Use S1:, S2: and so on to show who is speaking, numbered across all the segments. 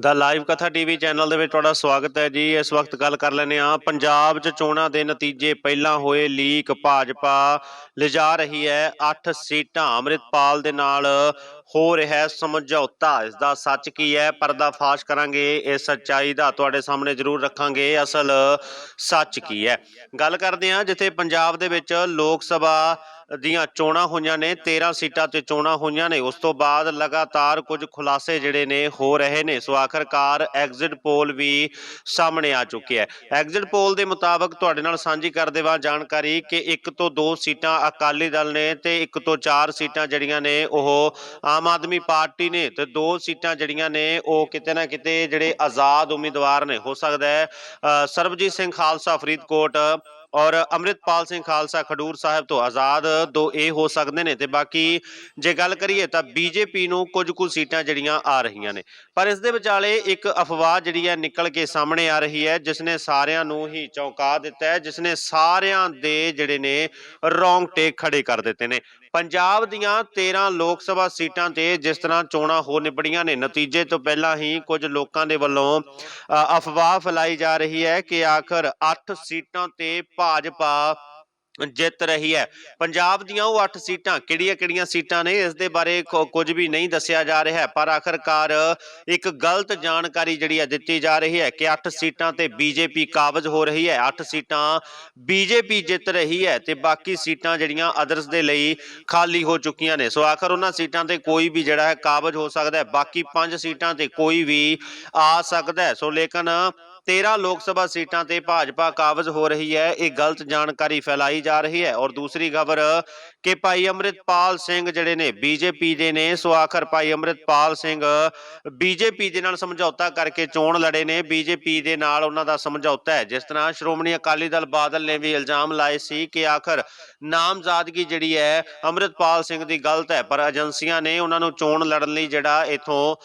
S1: ਦਾ live Katha TV channel ਦੇ ਵਿੱਚ ਤੁਹਾਡਾ ਸਵਾਗਤ ਹੈ ਜੀ। ਇਸ ਵਕਤ ਗੱਲ ਕਰ ਲੈਂਦੇ ਆ ਪੰਜਾਬ 'ਚ ਚੋਣਾਂ ਦੇ ਨਤੀਜੇ ਪਹਿਲਾਂ ਹੋਏ ਲੀਕ ਭਾਜਪਾ ਲਿਜਾ ਰਹੀ ਹੈ। 8 ਸੀਟਾਂ ਅੰਮ੍ਰਿਤਪਾਲ ਦੇ ਨਾਲ ਹੋ ਰਿਹਾ ਸਮਝੌਤਾ। ਇਸ ਦਾ ਸੱਚ ਕੀ ਹੈ? ਪਰਦਾਫਾਸ਼ ਕਰਾਂਗੇ। ਇਸ ਸੱਚਾਈ ਦਾ ਤੁਹਾਡੇ ਸਾਹਮਣੇ ਜ਼ਰੂਰ ਰੱਖਾਂਗੇ। ਅਸਲ ਸੱਚ ਕੀ ਹੈ? ਗੱਲ ਕਰਦੇ ਆ ਜਿੱਥੇ ਪੰਜਾਬ ਦੇ ਵਿੱਚ ਲੋਕ ਸਭਾ ਦੀਆਂ ਚੋਣਾਂ ਹੋਈਆਂ ਨੇ 13 ਸੀਟਾਂ ਤੇ ਚੋਣਾਂ ਹੋਈਆਂ ਨੇ। ਉਸ ਤੋਂ ਬਾਅਦ ਲਗਾਤਾਰ ਕੁਝ ਖੁਲਾਸੇ ਜਿਹੜੇ ਨੇ ਹੋ ਰਹੇ ਨੇ। ਸੋ ਆਖਰਕਾਰ ਐਗਜ਼ਿਟ ਪੋਲ ਵੀ ਸਾਹਮਣੇ ਆ ਚੁੱਕਿਆ ਹੈ। ਐਗਜ਼ਿਟ ਪੋਲ ਦੇ ਮੁਤਾਬਕ ਤੁਹਾਡੇ ਨਾਲ ਸਾਂਝੀ ਕਰ ਦੇਵਾਂ ਜਾਣਕਾਰੀ ਕਿ ਇੱਕ ਤੋਂ ਦੋ ਸੀਟਾਂ ਅਕਾਲੀ ਦਲ ਨੇ ਤੇ ਇੱਕ ਤੋਂ ਚਾਰ ਸੀਟਾਂ ਜਿਹੜੀਆਂ ਨੇ ਉਹ ਆਮ ਆਦਮੀ ਪਾਰਟੀ ਨੇ ਤੇ ਦੋ ਸੀਟਾਂ ਜਿਹੜੀਆਂ ਨੇ ਉਹ ਕਿਤੇ ਨਾ ਕਿਤੇ ਜਿਹੜੇ ਆਜ਼ਾਦ ਉਮੀਦਵਾਰ ਨੇ, ਹੋ ਸਕਦਾ ਹੈ ਸਰਬਜੀਤ ਸਿੰਘ ਖਾਲਸਾ ਫਰੀਦਕੋਟ ਔਰ ਅੰਮ੍ਰਿਤਪਾਲ ਸਿੰਘ ਖਾਲਸਾ ਖਡੂਰ ਸਾਹਿਬ ਤੋਂ ਆਜ਼ਾਦ ਦੋ ਇਹ ਹੋ ਸਕਦੇ ਨੇ ਤੇ ਬਾਕੀ ਜੇ ਗੱਲ ਕਰੀਏ ਤਾਂ ਬੀਜੇਪੀ ਨੂੰ ਕੁਝ ਕੁ ਸੀਟਾਂ ਜਿਹੜੀਆਂ ਆ ਰਹੀਆਂ ਨੇ। ਪਰ ਇਸ ਦੇ ਵਿਚਾਲੇ ਇੱਕ ਅਫਵਾਹ ਜਿਹੜੀ ਹੈ ਨਿਕਲ ਕੇ ਸਾਹਮਣੇ ਆ ਰਹੀ ਹੈ ਜਿਸ ਨੇ ਸਾਰਿਆਂ ਨੂੰ ਹੀ ਚੌਂਕਾ ਦਿੱਤਾ ਹੈ ਜਿਸ ਨੇ ਸਾਰਿਆਂ ਦੇ ਜਿਹੜੇ ਨੇ ਰੌਂਗਟੇ ਖੜੇ ਕਰ ਦਿੱਤੇ ਨੇ। ਪੰਜਾਬ ਦੀਆਂ 13 ਲੋਕ ਸਭਾ ਸੀਟਾਂ ਤੇ ਜਿਸ ਤਰ੍ਹਾਂ ਚੋਣਾਂ ਹੋ ਨਿਬੜੀਆਂ ਨੇ, ਨਤੀਜੇ ਤੋਂ ਪਹਿਲਾਂ ਹੀ ਕੁਝ ਲੋਕਾਂ ਦੇ ਵੱਲੋਂ ਅਫਵਾਹ ਫੈਲਾਈ ਜਾ ਰਹੀ ਹੈ ਕਿ ਆਖਰ 8 ਸੀਟਾਂ ਤੇ ਭਾਜਪਾ ਜਿੱਤ ਰਹੀ ਹੈ। ਪੰਜਾਬ ਦੀਆਂ ਉਹ 8 ਸੀਟਾਂ ਕਿਹੜੀਆਂ-ਕਿਹੜੀਆਂ ਸੀਟਾਂ ਨੇ? ਇਸ ਦੇ ਬਾਰੇ ਕੁ- ਕੁਝ ਵੀ ਨਹੀਂ ਦੱਸਿਆ ਜਾ ਰਿਹਾ। ਪਰ ਆਖਰਕਾਰ ਇੱਕ ਗਲਤ ਜਾਣਕਾਰੀ ਜਿਹੜੀ ਹੈ ਦਿੱਤੀ ਜਾ ਰਹੀ ਹੈ ਕਿ 8 ਸੀਟਾਂ ਤੇ ਬੀਜੇਪੀ ਕਾਬਜ਼ ਹੋ ਰਹੀ ਹੈ। 8 ਸੀਟਾਂ ਬੀਜੇਪੀ ਜਿੱਤ ਰਹੀ ਹੈ ਤੇ ਬਾਕੀ ਸੀਟਾਂ ਜਿਹੜੀਆਂ ਅਦਰਸ ਦੇ ਲਈ ਖਾਲੀ ਹੋ ਚੁੱਕੀਆਂ ਨੇ। ਸੋ ਆਖਰ ਉਹਨਾਂ ਸੀਟਾਂ ਤੇ ਕੋਈ ਵੀ ਜਿਹੜਾ ਹੈ ਕਾਬਜ਼ ਹੋ ਸਕਦਾ ਹੈ। ਬਾਕੀ 5 ਸੀਟਾਂ ਤੇ ਕੋਈ ਵੀ ਆ ਸਕਦਾ ਹੈ। ਸੋ ਲੇਕਿਨ 13 ਲੋਕ ਸਭਾ ਸੀਟਾਂ ਤੇ ਭਾਜਪਾ ਕਾਬਜ਼ ਹੋ ਰਹੀ ਹੈ। ਇਹ ਗਲਤ ਜਾਣਕਾਰੀ ਫੈਲਾਈ ਜਾ ਰਹੀ ਹੈ। ਔਰ ਦੂਸਰੀ ਖਬਰ ਕਿ ਭਾਈ ਅੰਮ੍ਰਿਤਪਾਲ ਸਿੰਘ ਜਿਹੜੇ ਨੇ, ਬੀਜੇਪੀ ਦੇ ਨੇ, ਸੋ ਆਖਰ ਭਾਈ ਅੰਮ੍ਰਿਤਪਾਲ ਸਿੰਘ ਬੀਜੇਪੀ ਦੇ ਨਾਲ ਸਮਝੌਤਾ ਕਰਕੇ ਚੋਣ ਲੜੇ ਨੇ। ਬੀਜੇਪੀ ਦੇ ਨਾਲ ਉਹਨਾਂ ਦਾ ਸਮਝੌਤਾ ਹੈ। ਜਿਸ ਤਰ੍ਹਾਂ ਸ਼੍ਰੋਮਣੀ ਅਕਾਲੀ ਦਲ ਬਾਦਲ ਨੇ ਵੀ ਇਲਜ਼ਾਮ ਲਾਏ ਸੀ ਕਿ ਆਖਰ ਨਾਮਜ਼ਦਗੀ ਜਿਹੜੀ ਹੈ, ਅੰਮ੍ਰਿਤਪਾਲ ਸਿੰਘ ਦੀ ਗਲਤ ਹੈ। ਪਰ ਏਜੰਸੀਆਂ ਨੇ ਉਹਨਾਂ ਨੂੰ ਚੋਣ ਲੜਨ ਲਈ ਜਿਹੜਾ ਇਥੋਂ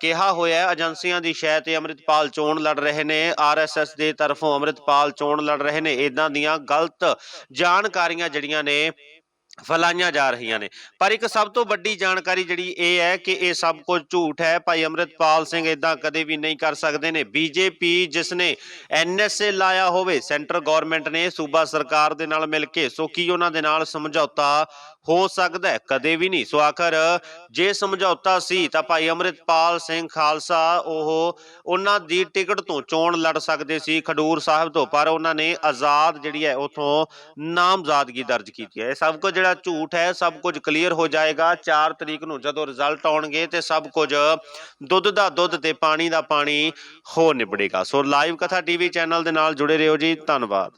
S1: ਕਿਹਾ ਹੋਇਆ ਹੈ। ਏਜੰਸੀਆਂ ਦੀ ਸ਼ਹਿ ਤੇ ਅੰਮ੍ਰਿਤਪਾਲ ਚੋਣ ਲੜ ਰਹੇ ਨੇ। ਆਰਐਸਐਸ ਦੇ ਤਰਫੋਂ ਅੰਮ੍ਰਿਤਪਾਲ ਚੋਣ ਲੜ ਰਹੇ ਨੇ। ਇਦਾਂ ਦੀਆਂ ਗਲਤ ਜਾਣਕਾਰੀਆਂ ਜਿਹੜੀਆਂ ਨੇ ਫੈਲਾਈਆਂ ਜਾ ਰਹੀਆਂ ਨੇ। ਪਰ ਇੱਕ ਸਭ ਤੋਂ ਵੱਡੀ ਜਾਣਕਾਰੀ ਜਿਹੜੀ ਇਹ ਹੈ ਕਿ ਇਹ ਸਭ ਕੁਝ ਝੂਠ ਹੈ। ਭਾਈ ਅੰਮ੍ਰਿਤਪਾਲ ਸਿੰਘ ਇਦਾਂ ਕਦੇ ਵੀ ਨਹੀਂ ਕਰ ਸਕਦੇ ਨੇ। ਬੀਜੇਪੀ ਜਿਸ ਨੇ ਐਨਐਸਏ ਲਾਇਆ ਹੋਵੇ, ਸੈਂਟਰ ਗਵਰਨਮੈਂਟ ਨੇ ਸੂਬਾ ਸਰਕਾਰ ਦੇ ਨਾਲ ਮਿਲ ਕੇ, ਸੋ ਕੀ ਉਹਨਾਂ ਦੇ ਨਾਲ ਸਮਝੌਤਾ ਹੋ ਸਕਦਾ ਹੈ? ਕਦੇ ਵੀ ਨਹੀਂ। ਸੋ ਆਖਰ ਜੇ ਸਮਝੌਤਾ ਸੀ ਤਾਂ ਭਾਈ ਅੰਮ੍ਰਿਤਪਾਲ ਸਿੰਘ ਖਾਲਸਾ ਉਹ ਉਹਨਾਂ ਦੀ ਟਿਕਟ ਤੋਂ ਚੋਣ ਲੜ ਸਕਦੇ ਸੀ ਖਡੂਰ ਸਾਹਿਬ ਤੋਂ, ਪਰ ਉਹਨਾਂ ਨੇ ਆਜ਼ਾਦ ਜਿਹੜੀ ਹੈ ਉਥੋਂ ਨਾਮਜ਼ਦਗੀ ਦਰਜ ਕੀਤੀ ਹੈ। ਇਹ ਸਭ ਕੁਝ ਜਿਹੜਾ ਝੂਠ ਹੈ, ਸਭ ਕੁਝ ਕਲੀਅਰ ਹੋ ਜਾਏਗਾ। 4 ਤਰੀਕ ਨੂੰ ਜਦੋਂ ਰਿਜ਼ਲਟ ਆਉਣਗੇ ਤੇ ਸਭ ਕੁਝ ਦੁੱਧ ਦਾ ਦੁੱਧ ਤੇ ਪਾਣੀ ਦਾ ਪਾਣੀ ਹੋ ਨਿਬੜੇਗਾ। So live Katha TV channel ਦੇ ਨਾਲ ਜੁੜੇ ਰਹੋ ਜੀ। ਧੰਨਵਾਦ।